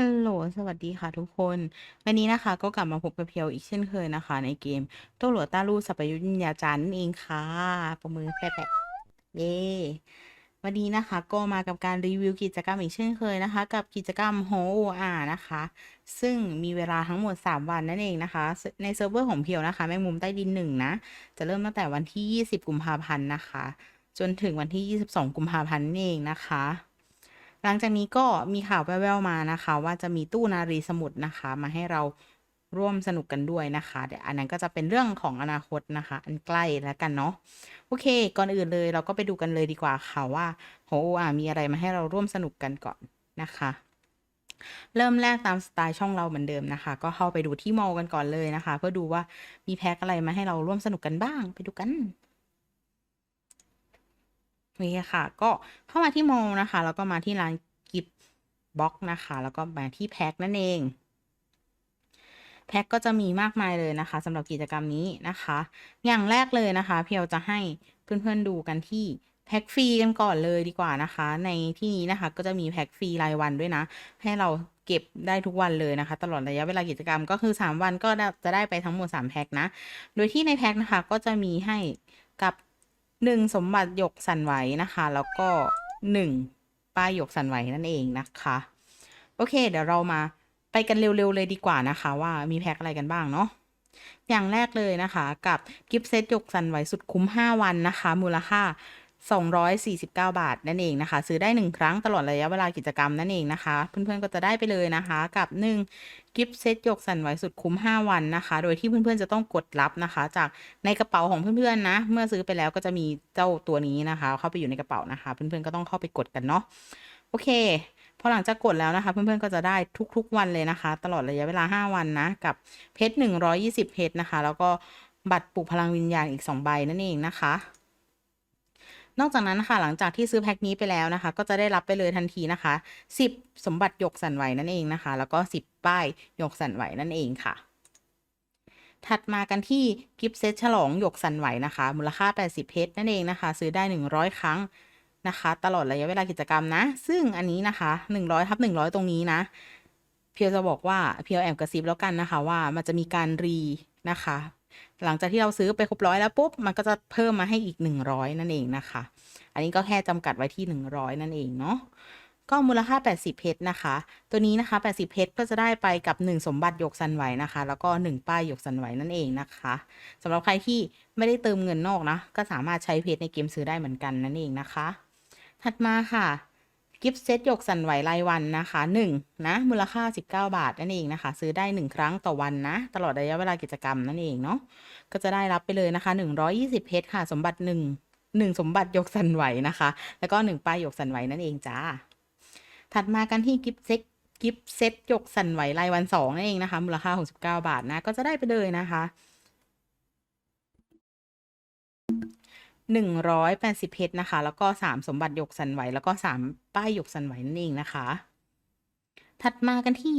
ฮัลโหล สวัสดีค่ะทุกคน วันนี้นะคะก็กลับมาพบกับเพียวอีกเช่นเคยนะคะ ในเกมโต้หลัวต้าลู่สัพยุทธวิญญาจันนั่นเองค่ะ ประมือแปะเย้วันนี้นะคะก็มากับการรีวิวกิจกรรมอีกเช่นเคยนะคะ กับกิจกรรมโฮอานะคะ ซึ่งมีเวลาทั้งหมด 3 วันนั่นเองนะคะ ในเซิร์ฟเวอร์ของเพียวนะคะ แมงมุมใต้ดินหนึ่งนะ จะเริ่มตั้งแต่วันที่ 20 กุมภาพันธ์นะคะ จนถึงวันที่ 22 กุมภาพันธ์นั่นเองนะคะ หลังจากนี้ก็มีข่าวแว่วๆมานะคะ ว่าจะมีตู้นารีสมุทนะคะ มาให้เราร่วมสนุกกันด้วยนะคะ เดี๋ยวอันนั้นก็จะเป็นเรื่องของอนาคตนะคะ อันใกล้แล้วกันเนาะโอเค ก่อนอื่นเลยเราก็ไปดูกันเลยดีกว่าค่ะว่าโหอ่ามีอะไรมาให้เราร่วมสนุกกันก่อนนะคะเริ่มแรกตามสไตล์ช่องเราเหมือนเดิมนะคะ ก็เข้าไปดูที่มอลกันก่อนเลยนะคะ เพื่อดูว่ามีแพ็คอะไรมาให้เราร่วมสนุกกันบ้างไปดูกัน นี่ค่ะ ก็เข้ามาที่โมนะคะ แล้วก็มาที่ร้านกิฟบ็อกนะคะ แล้วก็มาที่แพ็คนั่นเอง แพ็คก็จะมีมากมายเลยนะคะสำหรับกิจกรรมนี้นะคะ อย่างแรกเลยนะคะ เพียวจะให้เพื่อนๆดูกันที่แพ็คฟรีกันก่อนเลยดีกว่านะคะ ในที่นี้นะคะก็จะมีแพ็คฟรีรายวันด้วยนะ ให้เราเก็บได้ทุกวันเลยนะคะ ตลอดระยะเวลากิจกรรมก็คือ 3 วันก็จะได้ไปทั้งหมด 3 แพ็คนะ โดยที่ในแพ็คนะคะก็จะมีให้กับ หนึ่งสมบัติหยกสันไหวนะคะ แล้วก็หนึ่งป้ายหยกสันไหวนั่นเองนะคะ โอเค เดี๋ยวเรามาไปกันเร็ว ๆ เลยดีกว่านะคะ ว่ามีแพ็คอะไรกันบ้างเนาะอย่างแรกเลยนะคะ กับกิฟต์เซตหยกสันไหวสุดคุ้ม 5 วันนะคะ มูลค่า 249 บาทนั่นเองนะคะ ซื้อได้ 1 ครั้งตลอดระยะเวลากิจกรรมนั่นเองนะคะ เพื่อนๆก็จะได้ไปเลยนะคะ กับ 1 กิฟต์เซตยกสันไหวสุดคุ้ม 5 วันนะคะ โดยที่เพื่อนๆจะต้องกดรับนะคะ จากในกระเป๋าของเพื่อนๆนะ เมื่อซื้อไปแล้วก็จะมีเจ้าตัวนี้นะคะ เข้าไปอยู่ในกระเป๋านะคะ เพื่อนๆก็ต้องเข้าไปกดกันเนาะโอเคพอหลังจากกดแล้วนะคะ เพื่อนๆก็จะได้ทุกๆวันเลยนะคะ ตลอดระยะเวลา 5 วันนะ กับเพชร120 เพชรนะคะ แล้วก็บัตรปลุกพลังวิญญาณอีก 2 ใบนั่นเองนะคะ นอกจากนั้นนะคะหลังจากที่ซื้อแพ็คนี้ไปแล้วนะคะ ก็จะได้รับไปเลยทันทีนะคะ 10 สมบัติยกสันไหวนั่นเองนะคะ แล้วก็ 10 ป้ายยกสันไหวนั่นเองค่ะ ถัดมากันที่กิฟต์เซตฉลองยกสันไหวนะคะ มูลค่า 80 เพชรนั่นเองนะคะ ซื้อได้ 100 ครั้งนะคะ ตลอดระยะเวลากิจกรรมนะ ซึ่งอันนี้นะคะ100ทับ100 ตรงนี้นะเพียวจะบอกว่าเพียวแอบกระซิบแล้วกันนะคะว่ามันจะมีการรีนะคะ หลังจากที่เราซื้อไปครบร้อยแล้วปุ๊บ มันก็จะเพิ่มมาให้อีก 100 นั่นเองนะคะ อันนี้ก็แค่จำกัดไว้ที่ 100 นั่นเองเนาะก็มูลค่า 80 เพชรนะคะ ตัวนี้นะคะ 80 เพชรก็จะได้ไปกับ 1 สมบัติยกสันไหวนะคะ แล้วก็ 1 ป้ายยกสันไหวนั่นเองนะคะสำหรับใครที่ไม่ได้เติมเงินนอกนะ ก็สามารถใช้เพชรในเกมซื้อได้เหมือนกันนั่นเองนะคะ ถัดมาค่ะ กิฟต์เซตหยกสันไหวรายวันนะคะ1นะมูลค่า 19 บาทนั่นเองนะคะ ซื้อได้ 1 ครั้งต่อวันนะ ตลอดระยะเวลากิจกรรมนั่นเองเนาะก็จะได้รับไปเลยนะคะ 120 เพชรค่ะ สมบัติ 1 1 สมบัติหยกสันไหวนะคะ แล้วก็ 1 ป้ายหยกสันไหวนั่นเองจ้าถัดมากันที่กิฟต์เซ็ตกิฟต์เซตหยกสันไหวรายวัน 2 นั่นเองนะคะ มูลค่า 69 บาทนะ ก็จะได้ไปเลยนะคะ หนึ่งร้อยแปดสิบเพชรนะคะ แล้วก็สามสมบัติยกสันไหว แล้วก็สามป้ายยกสันไหวนั่นเองนะคะ ถัดมากันที่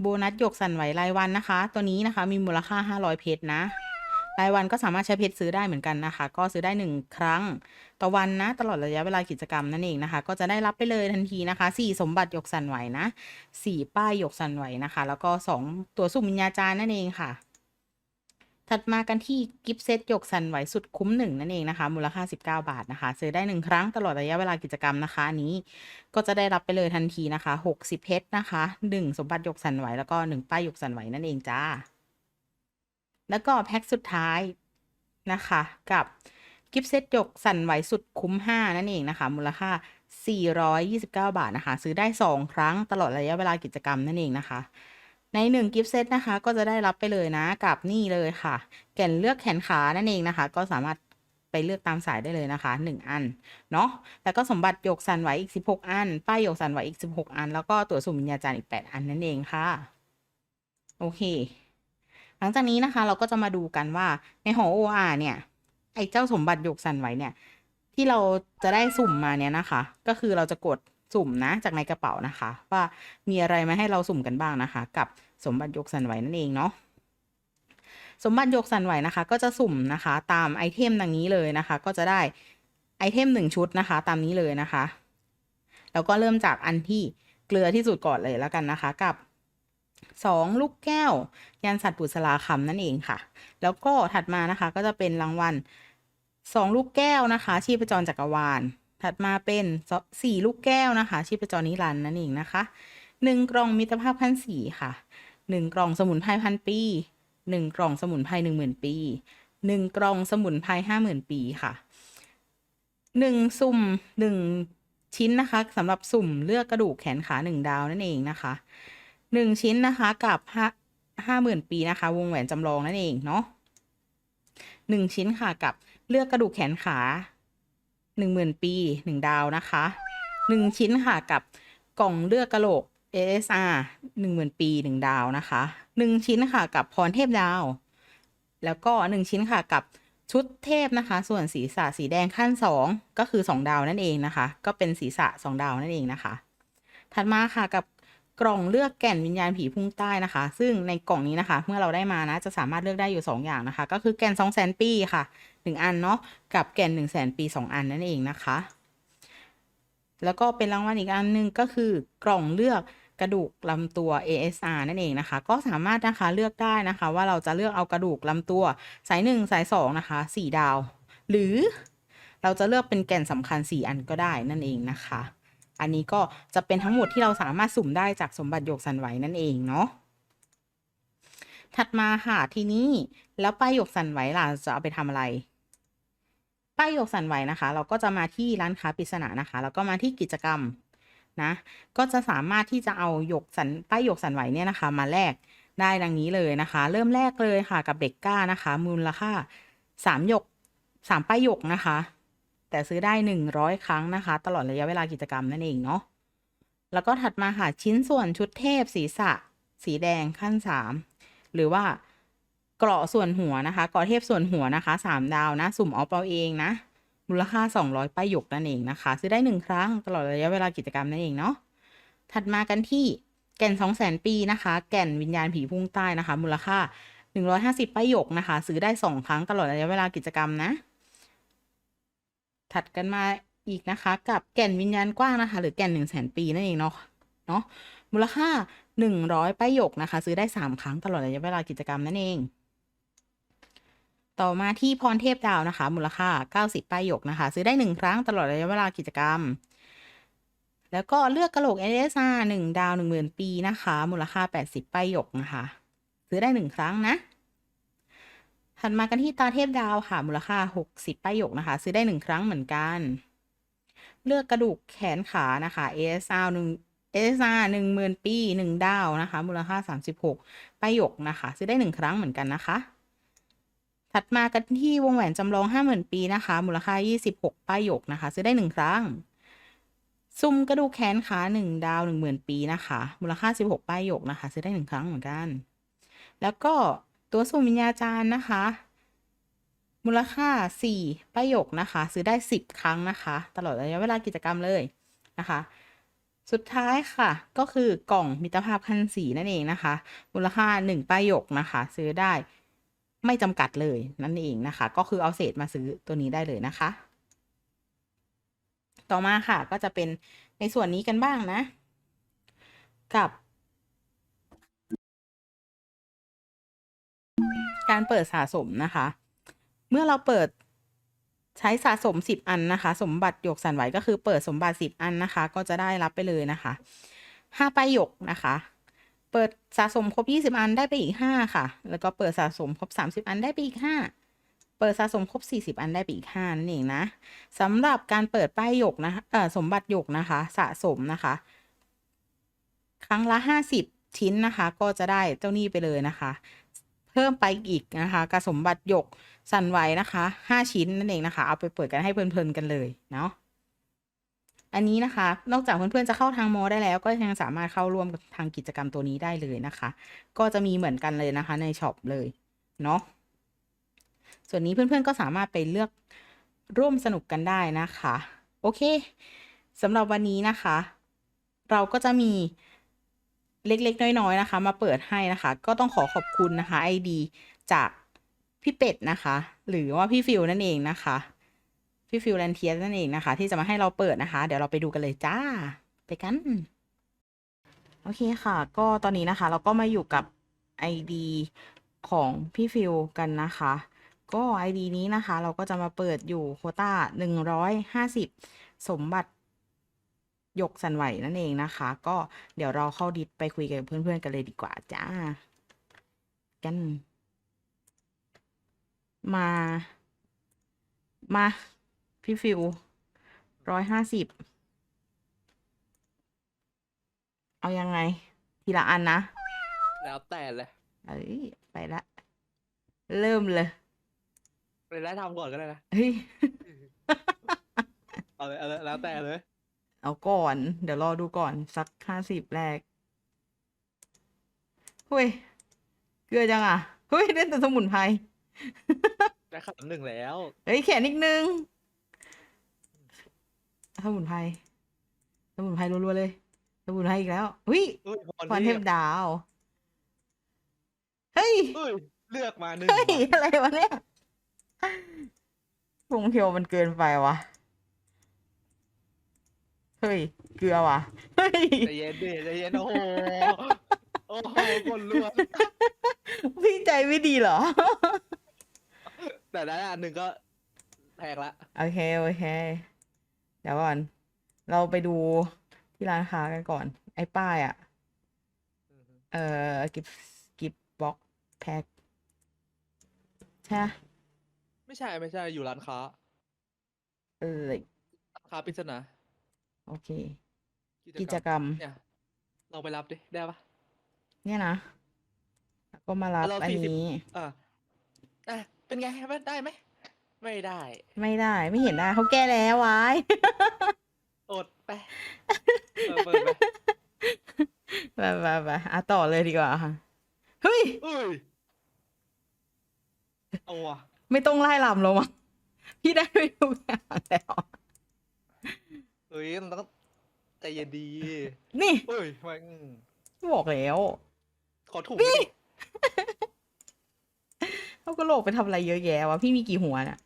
โบนัสยกสันไหวรายวันนะคะ ตัวนี้นะคะมีมูลค่าห้าร้อยเพชรนะ รายวันก็สามารถใช้เพชรซื้อได้เหมือนกันนะคะ ก็ซื้อได้หนึ่งครั้งต่อวันนะ ตลอดระยะเวลากิจกรรมนั่นเองนะคะ ก็จะได้รับไปเลยทันทีนะคะสี่สมบัติยกสันไหวนะสี่ป้ายยกสันไหวนะคะ แล้วก็สองตัวสุ่มวิญญาจารย์นั่นเองค่ะ ถัดมากันที่กิฟต์เซตหยกสันไหวสุดคุ้มหนึ่งนั่นเองนะคะ มูลค่า 19 บาทนะคะ ซื้อได้หนึ่งครั้งตลอดระยะเวลากิจกรรมนะคะนี้ก็จะได้รับไปเลยทันทีนะคะ 60 เพชรนะคะหนึ่งสมบัติหยกสันไหวแล้วก็หนึ่งป้ายหยกสันไหวนั่นเองจ้า แล้วก็แพ็คสุดท้ายนะคะ กับกิฟต์เซตหยกสันไหวสุดคุ้ม 5 นั่นเองนะคะ มูลค่า 429 บาทนะคะ ซื้อได้ 2 ครั้งตลอดระยะเวลากิจกรรมนั่นเองนะคะ ในหนึ่งกิฟต์เซตนะคะ ก็จะได้รับไปเลยนะกับนี่เลยค่ะ แก่นเลือกแขนขานั่นเองนะคะ ก็สามารถไปเลือกตามสายได้เลยนะคะ 1 อัน เนาะแล้วก็สมบัติหยกสันไหวอีก 16 อัน ป้ายหยกสันไหวอีก 16 อัน แล้วก็ตัวสุ่มวิญญาจารย์อีก 8 อันนั่นเองค่ะ โอเค หลังจากนี้นะคะ เราก็จะมาดูกันว่าในหอ OR เนี่ย ไอ้เจ้าสมบัติหยกสันไหวเนี่ย ที่เราจะได้สุ่มมาเนี่ยนะคะ ก็คือเราจะกด สุ่มนะจากในกระเป๋านะคะ ว่ามีอะไรมาให้เราสุ่มกันบ้างนะคะ กับสมบัติยกสันไหวนั่นเองเนาะสมบัติยกสันไหวนะคะ ก็จะสุ่มนะคะ ตามไอเทมดังนี้เลยนะคะ ก็จะได้ไอเทมหนึ่งชุดนะคะ ตามนี้เลยนะคะ แล้วก็เริ่มจากอันที่เกลือที่สุดก่อนเลยแล้วกันนะคะ กับสองลูกแก้ว ยันสัตว์บุษราคำนั่นเองค่ะ แล้วก็ถัดมานะคะก็จะเป็นรางวัลสองลูกแก้วนะคะ ชีพจรจักรวาล ถัดมาเป็นสี่ลูกแก้วนะคะ ชีพจรนิรันดร์นั่นเองนะคะหนึ่งกล่องมิตรภาพพันสีค่ะหนึ่งกล่องสมุนไพรพันปีหนึ่งกล่องสมุนไพรหนึ่งหมื่นปีหนึ่งกล่องสมุนไพรห้าหมื่นปีค่ะหนึ่งสุ่มหนึ่งชิ้นนะคะสำหรับสุ่มเลือกกระดูกแขนขาหนึ่งดาวนั่นเองนะคะหนึ่งชิ้นนะคะกับห้าห้าหมื่นปีนะคะ วงแหวนจำลองนั่นเองเนาะหนึ่งชิ้นค่ะกับเลือกกระดูกแขนขา หนึ่งหมื่นปีหนึ่งดาวนะคะหนึ่งชิ้นค่ะกับกล่องเลือกกระโหลก ASR หนึ่งหมื่นปีหนึ่งดาวนะคะหนึ่งชิ้นค่ะกับพรเทพดาว แล้วก็หนึ่งชิ้นค่ะกับชุดเทพนะคะ ส่วนศีรษะสีแดงขั้นสองก็คือสองดาวนั่นเองนะคะ ก็เป็นศีรษะสองดาวนั่นเองนะคะ ถัดมาค่ะกับ กล่องเลือกแก่นวิญญาณผีพุ่งใต้นะคะ ซึ่งในกล่องนี้นะคะ เมื่อเราได้มานะ จะสามารถเลือกได้อยู่ 2 อย่างนะคะ ก็คือแก่น 2 0 0 0 0 ปีค่ะ 1 อันเนาะ กับแก่น 1 0 0 0 0 ปี 2 อันนั่นเองนะคะ แล้วก็เป็นรางวัลอีกอันหนึ่งก็คือกล่องเลือกกระดูกลำตัว ASR นั่นเองนะคะ ก็สามารถนะคะเลือกได้นะคะ ว่าเราจะเลือกเอากระดูกลำตัวสายหนึ่งสายสองนะคะสี่ดาว หรือเราจะเลือกเป็นแก่นสำคัญสี่อันก็ได้นั่นเองนะคะ อันนี้ก็จะเป็นทั้งหมดที่เราสามารถสุ่มได้จากสมบัติโยกสันไหวนั่นเองเนาะถัดมาค่ะทีนี้แล้วป้ายโยกสันไหวล่ะจะเอาไปทำอะไร ป้ายโยกสันไหวนะคะ เราก็จะมาที่ร้านค้าปริศนานะคะ แล้วก็มาที่กิจกรรมนะ ก็จะสามารถที่จะเอาหยกสันป้ายหยกสันไหวเนี่ยนะคะ มาแลกได้ดังนี้เลยนะคะ เริ่มแรกเลยค่ะกับเด็กก้านะคะ มูลค่าสามหยกสามป้ายหยกนะคะ แต่ซื้อได้หนึ่งร้อยครั้งนะคะ ตลอดระยะเวลากิจกรรมนั่นเองเนาะแล้วก็ถัดมาค่ะ ชิ้นส่วนชุดเทพศีรษะ สีแดงขั้นสามหรือว่าเกราะส่วนหัวนะคะเกราะเทพส่วนหัวนะคะสามดาวนะ สุ่มเอาเปาเองนะ มูลค่า 200 ป้ายหยกนั่นเองนะคะ ซื้อได้หนึ่งครั้งตลอดระยะเวลากิจกรรมนั่นเองเนาะถัดมากันที่แก่น 2 0 0 0 0 0 ปีนะคะ แก่นวิญญาณผีพุ่งใต้นะคะ มูลค่า 150 ป้ายหยกนะคะ ซื้อได้ 2 ครั้งตลอดระยะเวลากิจกรรมนะ ถัดกันมาอีกนะคะ กับแก่นวิญญาณกว้างนะคะ หรือแก่น1 0 0 0 0 0ปีนั่นเองเนาะเนาะมูลค่า 100ป้ายหยกนะคะ ซื้อได้ 3 ครั้งตลอดระยะเวลากิจกรรมนั่นเอง ต่อมาที่พรเทพดาวนะคะ มูลค่า 90ป้ายหยกนะคะ ซื้อได้ 1 ครั้งตลอดระยะเวลากิจกรรม แล้วก็เลือกกระโหลก NSR 1 ดาว 10,000 ปีนะคะ มูลค่า 80ป้ายหยกนะคะ ซื้อได้ 1 ครั้งนะ ถัดมากันที่ตาเทพดาวค่ะ มูลค่า 60ป้ายหยกนะคะ ซื้อได้ 1 ครั้งเหมือนกัน เลือกกระดูกแขนขานะคะ ASR 1 ASR 10,000 ปี 1 ดาวนะคะ มูลค่า 36ป้ายหยกนะคะ ซื้อได้ 1 ครั้งเหมือนกันนะคะ ถัดมากันที่วงแหวนจำลองห้าหมื่นปีนะคะ มูลค่ายี่สิบหกป้ายหยกนะคะ ซื้อได้หนึ่งครั้งซุ่มกระดูกแขนขาหนึ่งดาวหนึ่งหมื่นปีนะคะ มูลค่าสิบหกป้ายหยกนะคะ ซื้อได้หนึ่งครั้งเหมือนกัน แล้วก็ ตัวสุ่มวิญญาจารย์นะคะ มูลค่าสี่ป้ายหยกนะคะ ซื้อได้สิบครั้งนะคะ ตลอดระยะเวลากิจกรรมเลยนะคะ สุดท้ายค่ะ ก็คือกล่องมิตรภาพขั้นสีนั่นเองนะคะ มูลค่าหนึ่งป้ายหยกนะคะ ซื้อได้ไม่จำกัดเลยนั่นเองนะคะ ก็คือเอาเศษมาซื้อตัวนี้ได้เลยนะคะ ต่อมาค่ะก็จะเป็นในส่วนนี้กันบ้างนะ กับ การเปิดสะสมนะคะ เมื่อเราเปิดใช้สะสมสิบอันนะคะ สมบัติหยกสันไหวก็คือเปิดสมบัติสิบอันนะคะ ก็จะได้รับไปเลยนะคะห้าใบหยกนะคะ เปิดสะสมครบ 20 อันได้ไปอีก 5 ค่ะ แล้วก็เปิดสะสมครบ 30 อันได้ไปอีก 5เปิดสะสมครบ 40 อันได้ไปอีก5นั่นเองนะสำหรับการเปิดป้ายหยกนะเออสมบัติหยกนะคะ สะสมนะคะ ครั้งละ 50 ชิ้นนะคะ ก็จะได้เจ้านี้ไปเลยนะคะ เพิ่มไปอีกนะคะกับสมบัติหยกสั่นไหวนะคะ5ชิ้นนั่นเองนะคะ เอาไปเปิดกันให้เพลินๆกันเลยเนาะอันนี้นะคะ นอกจากเพื่อนๆจะเข้าทางโมได้แล้ว ก็ยังสามารถเข้าร่วมกับทางกิจกรรมตัวนี้ได้เลยนะคะ ก็จะมีเหมือนกันเลยนะคะในช็อปเลยเนาะส่วนนี้เพื่อนๆก็สามารถไปเลือกร่วมสนุกกันได้นะคะ โอเคสำหรับวันนี้นะคะ เราก็จะมี เล็ก ๆ น้อยๆนะคะ มาเปิดให้นะคะ ก็ต้องขอขอบคุณนะคะไอดีจากพี่เป็ดนะคะ หรือว่าพี่ฟิวนั่นเองนะคะพี่ฟิลแลนเทียนั่นเองนะคะ ที่จะมาให้เราเปิดนะคะ เดี๋ยวเราไปดูกันเลยจ้า ไปกันโอเคค่ะ ก็ตอนนี้นะคะ เราก็มาอยู่กับ ID ของพี่ฟิลกันนะคะ ก็ ID นี้นะคะ เราก็จะมาเปิดอยู่โคต้าหนึ่งร้อยห้าสิบสมบัติ ยกสันไหวนั่นเองนะคะ ก็เดี๋ยวเราเข้าดิสไปคุยกับเพื่อนๆกันเลยดีกว่าจ้า กัน มา มาพี่ฟิลร้อยห้าสิบเอายังไง ทีละอันนะ แล้วแต่เลยเอ้ยไปละ เริ่มเลยไปไล่ทำก่อนก็ได้นะเฮ้ยเอาเลยเอาเลยแล้วแต่เลย เอาก่อน เดี๋ยวรอดูก่อนสักห้าสิบแรกเฮ้ย เกลือจังอะเฮ้ยเล่นแต่สมุนไพรได้ขันหนึ่งแล้วเฮ้ยแขนอีกนึงสมุนไพรสมุนไพรรัวๆเลยสมุนไพรอีกแล้วหุ้ยอุ้ยพพรรเทเทพพดาว เฮ้ยอุ้ยเลือกมาหนึ่งเฮ้ยว่ะอะไรวะเนี่ยพงเทียวมันเกินไปวะ เฮ้ย เกลือว่ะ เฮ้ย ใจเย็นดิใจเย็นโอ้โหโอ้โหคนล้วนพี่ใจไม่ดีเหรอ แต่ได้อันหนึ่งก็แพงละโอเค โอเค เดี๋ยวก่อน เราไปดูที่ร้านค้ากันก่อน ไอ้ป้ายอะเอ่อ กิฟกิฟบ็อกแพ็คใช่ปะไม่ใช่ไม่ใช่อยู่ร้านค้าเออ ร้านค้าปริศนา โอเค กิจกรรม เนี่ยลองไปรับดิ ได้ปะเนี่ยนะแล้วก็มารับเราอัน40นี้ อ่าอะเป็นไงได้ไหม ไม่ได้ ไม่ได้ ไม่เห็นได้ เขาแก้แล้ววายอดไปเออเปิดไปไปไปไปอะต่อเลยดีกว่าค่ะ เฮ้ย อุ้ยเอาว่ะ ไม่ต้องไล่ลำแล้วมั้งพี่ได้ไปทุกอย่างแล้ว เฮ้ยมันต้องใจเย็นดีนี่เฮ้ยทำไมอืมบอกแล้วขอถูกไม่ดิเขาก็โลกไปทำอะไรเยอะแยะวะพี่มีกี่หัวน่ะ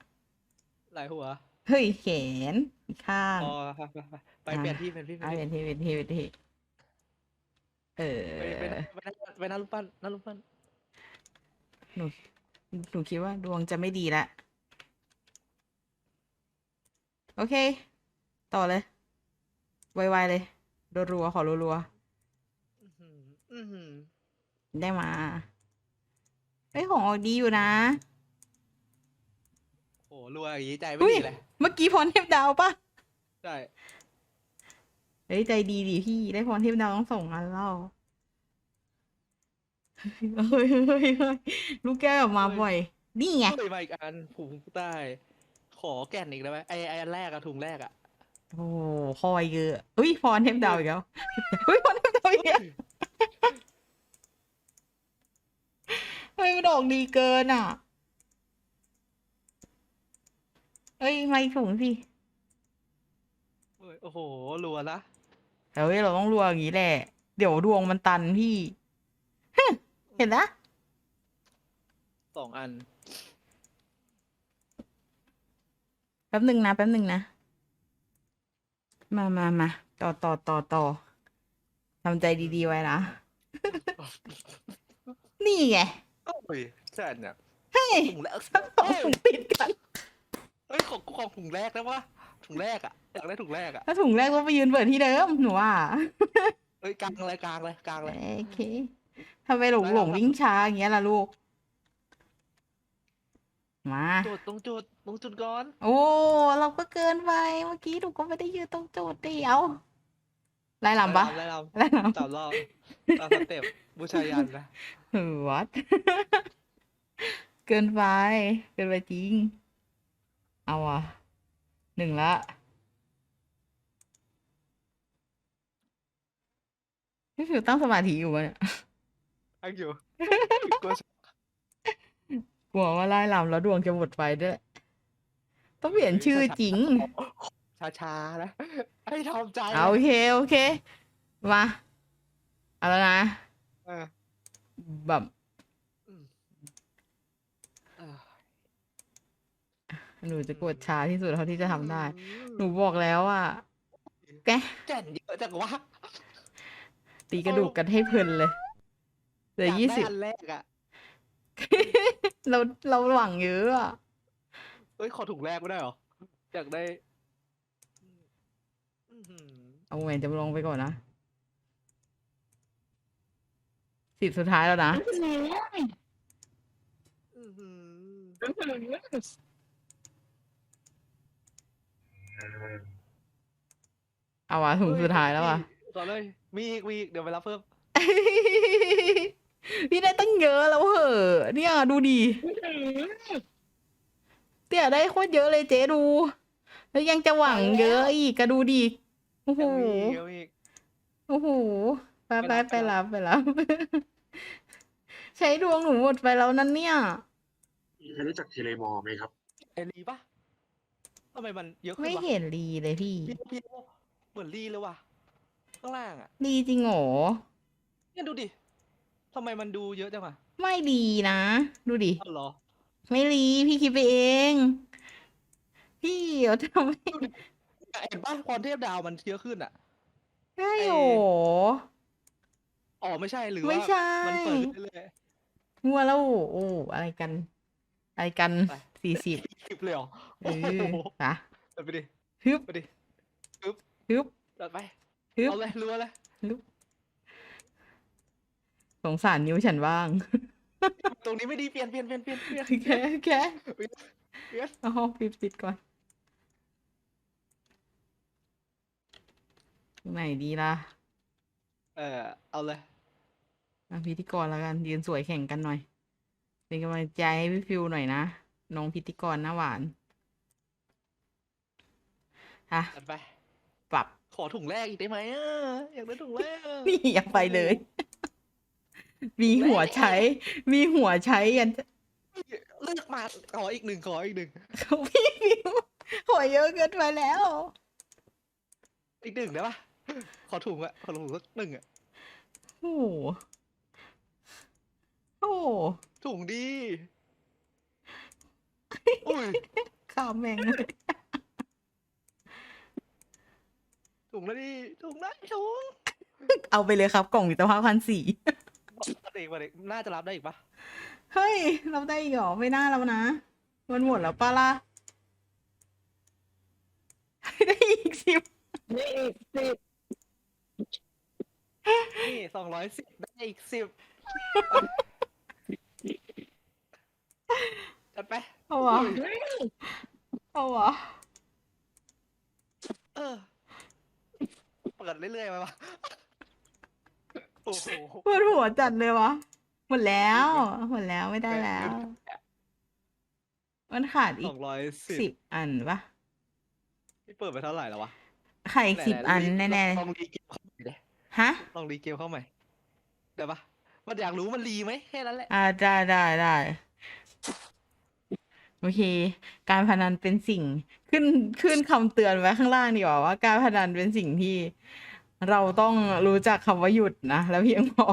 หลายหัวเฮ้ยแขนอีกข้าง อ๋อไปไปไปไปเปลี่ยนที่เปลี่ยนที่เปเอาลี่ยนเป็นที่ที่เป็นที่เป็นที่ เออ ไปไปหน้าไปหน้าไปหน้ารูปปั้นหน้ารูปปั้นหนูหนูคิดว่าดวงจะไม่ดีละ โอเค ต่อเลย ไวๆเลยรัวๆขอรัวอื้อหืออื้อหือๆได้มาเฮ้ยของออกดีอยู่นะโอ้รวยอย่างนี้ใจไม่อุ้ยดีเลยเมื่อกี้พรเทพดาวปะใช่เฮ้ยใจดีดิพี่ได้พรเทพดาวต้องส่งอันเล่าเฮ้ยเฮ้ยเฮ้ยเฮ้ยลูกแก้วออกมาบ่อย นี่ไงเฮ้ยมาอีกอันผูกใต้ขอแก่นอีกได้ไหมไอไออันแรกอะถุงแรกอะ โอ้โหคอยเยอะเฮ้ยพรเทพดาวอีกแล้วเฮ้ยพรเทพดาวอีกแล้วเฮ้ยมันออกดีเกินอะเฮ้ยไม่ถุงสิเฮ้ยโอ้โหรัวนะเฮ้ยเราต้องรัวอย่างนี้แหละ เดี๋ยวดวงมันตันพี่ฮึเห็นนะสองอัน แป๊บหนึ่งนะ แป๊บหนึ่งนะ มามามาต่อต่อต่อต่อทำใจดีๆไว้นะ นี่ไงโอ้ยใช่เนี่ยเฮ้ยถุงแรกทั้งสองถุงติดกันเฮ้ยของของถุงแรกได้ปะถุงแรกอะอยากได้ถุงแรกอะถ้าถุงแรกต้องไปยืนเปิดที่เดิมหนูว่าเฮ้ยกลางเลยกลางเลยกลางเลยโอเคทำไมหลงหลงวิ่งช้าอย่างเงี้ยล่ะลูก มา จุดตรงจุดตรงจุดก่อนโอ้ เราก็เกินไป เมื่อกี้หนูก็ไม่ได้ยืนตรงจุดเดียวไล่ลำปะไล่ลไล่ลำสามรอบตามสเต็ปบูชายันนะำวัดเกินไป เกินไปจริง เอาอะหนึ่งละ พี่ฟิวตั้งสมาธิอยู่วะเนี่ย อังอยู่ กลัว กลัวว่าไล่ลำแล้วดวงจะหมดไปด้วย ต้องเปลี่ยนชื่อจริง ช้าๆนะให้ทำใจเอาโอเคโอเค มาเอาแล้วนะ เออแบบเออหนูจะกดช้าที่สุดเท่าที่จะทำได้ หนูบอกแล้วอะแกแก่นเยอะจังวะตีกระดูกกันให้เพลินเลยเหลือากยี่ได้สิบ อันแรกอะ เราเราหวังเยอะอะเอ้ยขอถุงแรกไม่ได้เหรออยากได้อื้อหือเอาแหวนจำลองไปก่อนนะสิบสุดท้ายแล้วนะอื้อหือเอาวะถุงสุดท้ายแล้วว่ะต่อเลยมีอีกมีอีกเดี๋ยวไปรับเพิ่ม พี่ได้ตั้งเยอะแล้วเหอะเนี่ยดูดิเตี่ยได้โคตรเยอะเลยเจ๊ดู แล้วยังจะหวังเยอะอีกก็ดูดิโอ้โหยังมีอีกยังมีอีก โอ้โหไปไปไปไปรัรับบ ไปรับ ใช้ดวงหนูหมดไปแล้วนั่นเนี่ยมีใครรู้จักเทเลมอร์ไหมครับ เอลีปะทำไมมันเยอะขึ้นไม่วะเห็นรีเลยพี่พี่พี่เหมือนรีเลยว่ะข้างล่างอะ รีจริงเหรอเนี่ยดูดิ ทำไมมันดูเยอะจังอะไม่รีนะ ดูดิ อ้าวเหรอ ไม่รีพี่คิดไปเอง พี่เดี๋ยวทำไมเห็นปะพรเทพดาวมันเยอะขึ้นอะ ใช่ไอ้โหรออ๋อไม่ใช่หรือไม่ว่าใช่มันเปิดขึ้นเรื่อยมัวแล้วโอ้อะไรกัน อะไรกันไปสี่สิบๆคลิปเลยเหรอเอโอ้อโหปะไปดิฮึบไปดิฮึบจัดไปฮึบเอาเลยรัวเลย สงสารนิ้วฉันบ้าง ตรงนี้ไม่ดีเปลี่ยนเปลี่ยนเปลี่ยนเปลี่ยนเปลี่ยนแค่แค่เปลี่ยนเอาปิดปิดก่อนตรงไหนดีล่ะ เออเอาเลยอะพิธีกรแล้วกัน ยืนสวยแข่งกันหน่อย เป็นกำลังใจให้พี่ฟิวหน่อยนะ น้องพิธีกรหน้าหวานฮะจัดไป ปรับ ขอถุงแรกอีกได้ไหมอะ อยากได้ถุงแรกอะนี่อย่าไปเลย มีหัวใช้ มีหัวใช้ยันเลือกมาขออีกหนึ่งขออีกหนึ่งเขาพี่ฟิวหัวเยอะเกินไปแล้ว อีกหนึ่งได้ปะขอถุงอะขอถุงสักหนึ่งอะโอ้โหโอ้โหถุงดีอุ้ยข้ามแม่งเลยถุงแล้วดิถุงได้ถุง เอาไปเลยครับกล่องมิตรภาพพันสี่ตัดเองมาเด็กน่าจะรับได้อีกปะเฮ้ยเราได้อีกเหรอไม่น่าแล้วนะ มันหมดแล้วปะล่ะได้อีกสิบนี่สองร้อยสิบได้อีกสิบจัดไปเอาวะเอาวะเออ เปิดเรื่อยๆไปปะโอ้โห ปวดหัวจัดเลยวะ หมดแล้ว หมดแล้วไม่ได้แล้ว มันขาดอีสกองร้อยสิสิบบอันปะนี่เปิดไปเท่าไหร่แล้ววะขาดอีกสิบไหๆอันรีแน่ลองรีเกมเข้าใหม่ดิๆฮะ ลองรีเกมเข้าใหม่เดี๋ยวปะมันอยากรู้มันรีไหมแค่นั้นแหละ อ่าได้ได้ได้โอเค การพนันเป็นสิ่ง ขึ้นขึ้นคำเตือนไว้ข้างล่างดีกว่าว่า การพนันเป็นสิ่งที่ เราต้องรู้จักคำว่าหยุดนะ แล้วเพียงพอ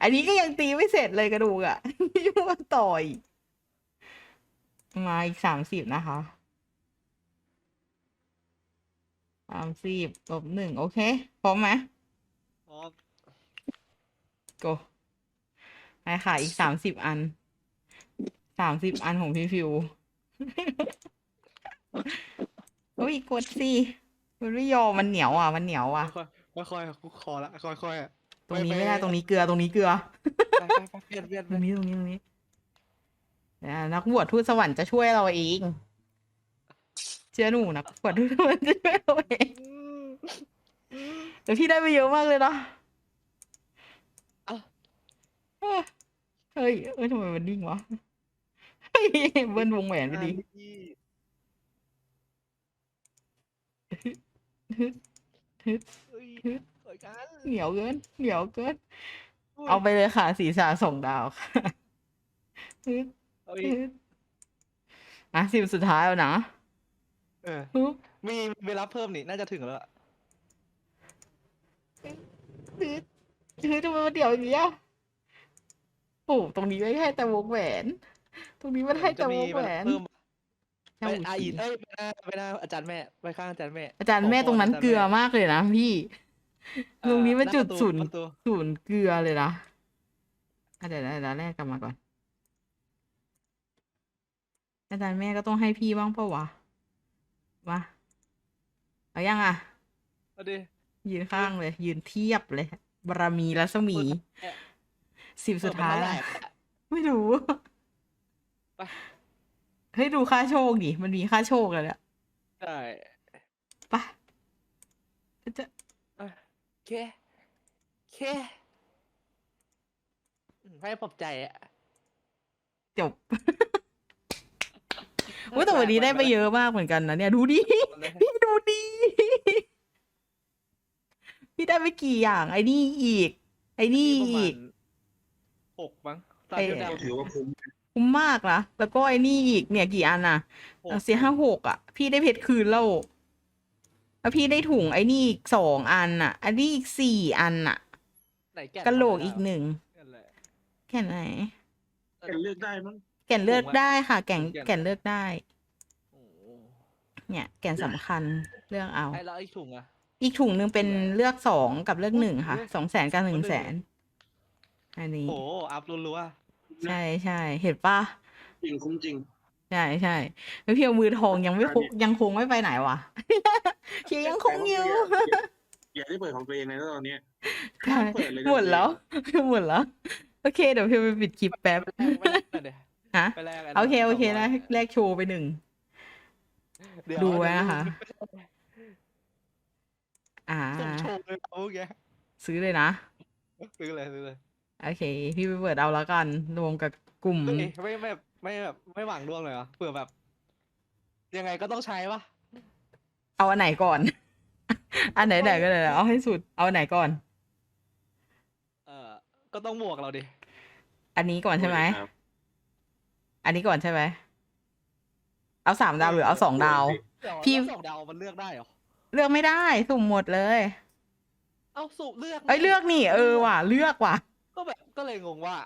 อันนี้ก็ยังตีไม่เสร็จเลยกระดูกอะ่ะยังมาต่อย มาอีกสามสิบนะคะสามสิบลบหนึ่งโอเค พร้อมไหมอ๋อโกไปค่ะ อีกสามสิบอันสามสิบอันของพี่ฟิวโอ้ยกดสิ มันไม่ยอมมันเหนียวอะ มันเหนียวอะ ค่อยๆค่อยๆคุกคอละค่อยๆอะตรงนี้ปไม่ได้ตรงนี้เกลือตรงนี้เกลือ ไปไปไปเปลี่ยนเปลี่ยนตรงนี้ตรงนี้ตรงนี้อ่านักบวชทูตสวรรค์จะช่วยเราเอง เชื่อหนูนักบวชทูตสวรรค์จะช่วยเราเองอืมอืมแต่พี่ได้ไปเยอะมากเลยเนาะเอ้าเอ้ยเฮ้ยเอ้ยทำไมมันนิ่งวะเฮ้ยเบิ้ลวงแหวนไปดิ เฮ้ยสวยกันเหนียวเกิน เหนียวเกิน เอาไปเลยค่ะสีสาส่งดาวค่ะฮึดเอาอีกฮึดอะสิบสุดท้ายแล้วนะเออฮึดมีเวลาเพิ่มนี่น่าจะถึงแล้วล่ะฮึดฮึดทำไมมันเดี่ยวอย่างเงี้ยโอ้ตรงนี้ไม่ให้แต่วงแหวน ตรงนี้มันให้แต่จะวมีงเวแหวลานเพิ่ม ไปหูอาฉีอีเอ้ยไปหน้าไปหน้าอาจารย์แม่ไปข้างอาจารย์แม่ อาจารย์แม่ขอพตรงนั้นาจาย์เกลือแม่มากเลยนะพี่ตรงนี้มันหาจุดประศูนย์ประตูศูนย์เกลือเลยนะอะเดี๋ยวเดี๋ยวเดี๋ยวแรกกลับมาก่อน อาจารย์แม่ก็ต้องให้พี่บ้างปะวะมาเอายังอะเอาดิยืนข้างเลย ยืนเทียบเลย บารมีรัศมีเนี่ยสิบสุดท้ายเปิละมเท่ไหร่อะไม่รู้ไป เฮ้ยดูค่าโชคดิมันมีค่าโชคเลยเนี่ยใช่ไปะจะโอเคโอเคอืมให้ปลอบใจอะจบว่าแต่วันนี้ได้ไปเยอะมากเหมือนกันนะเนี่ยดูดิพี่ดูดิพี่ได้ไปกี่อย่าง ไอ้นี่อีก ไอ้นี่ประมาอีณกหกมั้งตามไอ้ที่ดาวก็ถือว่าคุ้ม คุ้มมากนะแล้วก็ไอ้นี่อีกเนี่ยกี่อันน่ะหกเอาเสียห้าหกอะพี่ได้เพชรคืนแล้วแล้วพี่ได้ถุงไอ้นี่อีกสองอันน่ะอันนี้อีกสี่อันน่ะไหนแก่นกะโหลกทำไมอีกล่ะหนึ่งนั่นแหละแก่นไหน แกเลือกได้มั้งแก่นเลือกถุงอะได้ค่ะแก่นแก่นแก่นเลือกได้โอ้โหเนี่ย แก่นสำคัญเลือกเอาไอ้แล้วไอ้ถุงอะอีกถุงหนึ่งเป็นเลือกสองกับเลือกหนึ่งค่ะเลือกสองแสนกับหนึ่งเลืแสอกนอันนี้โอ้โหอัพรัว ใช่ใช่เห็นปะจริงคุ้มจริง ใช่ใช่แล้วเพียวมือทองยังไม่คงยังคงไม่ไปไหนวะ เพียวยังคงอยู่อย่าได้เปิดของตัวเองเลยนะตอนเนี้ยใช่เปิดเลยนะหมดแล้วหมดแล้ว โอเค เดี๋ยวเพียวไปปิดคลิปแป๊บๆไปแลกไปแลกหน่อยดิฮะไปแลกนโอเคโอเคสงร้แลยกแลกโชว์ไปหนึ่งเยวดูไว้เยวนะคะอ่าส่งโชว์เลยเอาแกซื้อเลยนะ ซื้อเลยซื้อเลย โอเค พี่ไปเปิดเอาแล้วกัน รวมกับกลุ่มเอ้ยไม่ไม่ไม่แบบไม่หวังร่วงเลยเหรอเผื่อแบบ ยังไงก็ต้องใช้ปะเอาอันไหนก่อน อันไหนไหนก็เลยเอาให้สุด เอาอันไหนก่อน เออก็ต้องบวกเราดิอันนี้ก่อนใช่ไหม ครับอันนี้ก่อนใช่ไหม เอาสามดาวหรือเอาสองดาว เดี๋ยวพี่ แล้วสองดาวมันเลือกได้เหรอเลือกไม่ได้ สุ่มหมดเลย เอาสูบเลือกเอ้ยเลือกนี่ เออว่ะ เลือกว่ะ ก็แบบก็เลยงงว่า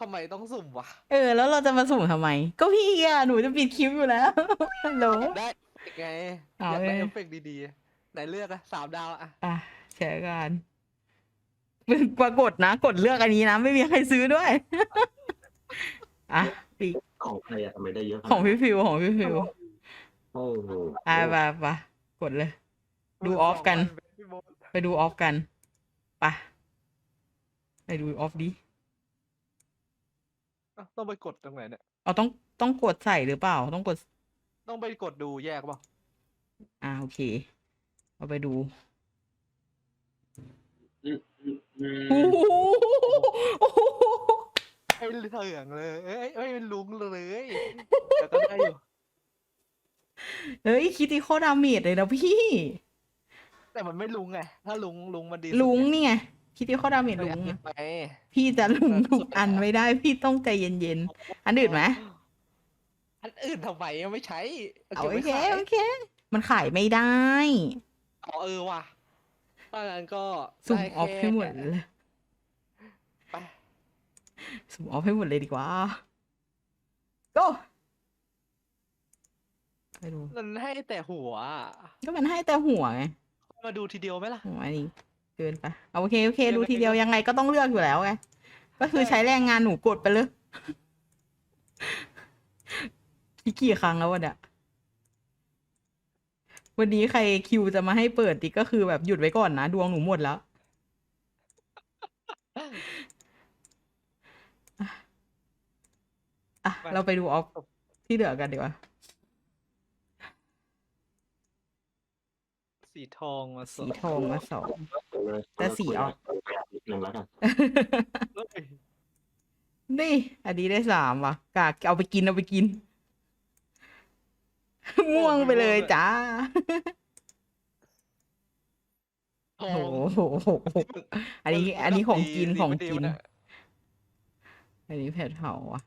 ทำไมต้องสุ่มวะเออ แล้วเราจะมาสุ่มทำไม ก็พี่อะหนูจะปิดคลิปอยู่แล้ว ฮัลโหล ได้ไงเอาอยากได้ไงเอฟเฟกต์ดีๆ ไหนเลือกอะสามดาวอะอะแชร์กันปรากฏนะ กดเลือกอันนี้นะ ไม่มีใครซื้อด้วย อะปีกของใครอะทำไมได้เยอะขนาดของพี่นั้นฟิวของพี่ฟิวโอ้โหอะไปไปกดเลย ดูออฟกันพี่โบ๊ทไปดูออฟกันไป ไปดูออฟดิอะต้องไปกดตรงไหนเนี่ย เอาต้องต้องกดใส่หรือเปล่า ต้องกด ต้องไปกดดูแยกเปล่าอ่าโอเค เอาไปดูอืมอืมอืมโอ้โหโอ้โหไอ้เหลืองเลย เอ้ยเอ้ยลุงเลยแต่ก็ได้อยู่เฮ้ยคิติคอดาเมจเลยนะพี่ แต่มันไม่ลุงไง ถ้าลุงลุงมันดีลุงนี่ไง คิติคอดาเมจลุลุงงอะไปพี่จะลุงทุกอันไม่ได้ พี่ต้องใจเย็นๆ อันอื่นไหมอันอื่นทำไมยังไม่ใช้เอาก็บโอไว้เคขายโอเค มันขายไม่ได้อ๋อเออว่ะถ้างั้นก็สุ่มได้ออฟแค่ให้หมดเลยไปสุ่มออฟให้หมดเลยดีกว่า go ไปดูมันให้แต่หัว ก็มันให้แต่หัวไง มาดูทีเดียวไหมล่ะหัวอันนี้ เกินไปเอาโอเคโอเคเกินไปดูทีเดียวยังไงก็ต้องเลือกอยู่แล้วไงก็คือใช่ใช้แรงงานหนูกดไปเลยพี่กี่ครั้งแล้ววันเนี้ยวันนี้ใครคิวจะมาให้เปิดดิก็คือแบบหยุดไว้ก่อนนะ ดวงหนูหมดแล้ว อะอะไปเราไปดูออฟที่เหลือกันดีกว่า สีทองมาสสีทองมาสอง เลยแต่สีออกนิดนึงแล้วกันเฮ้ยนี่ อันนี้ได้สามว่ะกากเอาไปกินเอาไปกิน ม่วงไปเลยจ้าทอโอ้งโหอันนี้ อันนี้ของกินดีของดีกินมัะอันนี้เผ็ดเผาอะ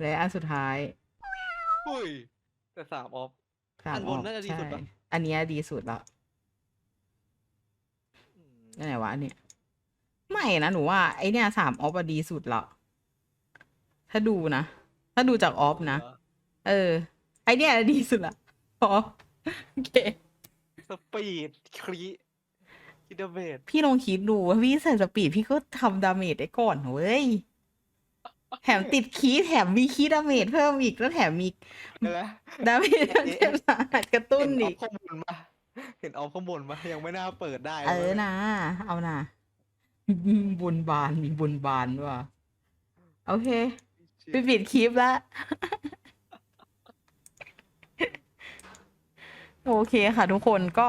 และอันสุดท้ายอุ้ยแต่สามออฟสามอันบนน่าจะดีสุดปะใช่อันเนี้ยดีสุดละ อืมอันไหนวะอันเนี้ยไม่นะหนูว่า ไอเนี้ยสามออฟอะดีสุดละถ้าดูนะ ถ้าดูจากออฟนะเหรเออ ไอเนี้ยดีสุดละอ๋อโอเค สปีดครีคิคิดเบสพี่ลองคิดดูว่าพี่ใส่สปีดพี่ก็ทำดาเมจได้ก่อนเว้ย แถมติดคีย์แถมมีคีย์ดาเมจเพิ่มอีกแล้วแถมมีเห็นไหมดาเมจเจ็บสาหัสกระตุ้นเห็นออีอกฟข้างบนมา เห็นออฟข้างบนมายังไม่น่าเปิดได้เออวะนะเอานะบุญบานมีบุญบานว่ะโอเคไปปิดคลิปแล้วโอเคค่ะทุกคนก็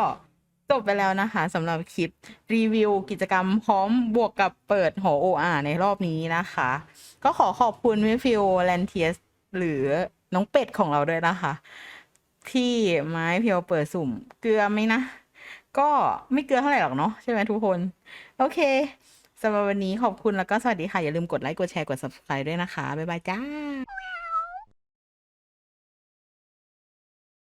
จบไปแล้วนะคะสำหรับคลิปรีวิวกิจกรรมพร้อมบวกกับเปิดหอโออาในรอบนี้นะคะ ก็ขอขอบคุณพี่ฟิวแลนเทียสหรือน้องเป็ดของเราด้วยนะคะ ที่ไม้เพียวเปิดสุ่ม เกลือไหมนะ ก็ไม่เกลือเท่าไหร่หรอกเนาะใช่ไหมทุกคน โอเคสำหรับวันนี้ขอบคุณแล้วก็สวัสดีค่ะ อย่าลืมกดไลค์กดแชร์กด subscribe ด้วยนะคะ บ๊ายบายจ้า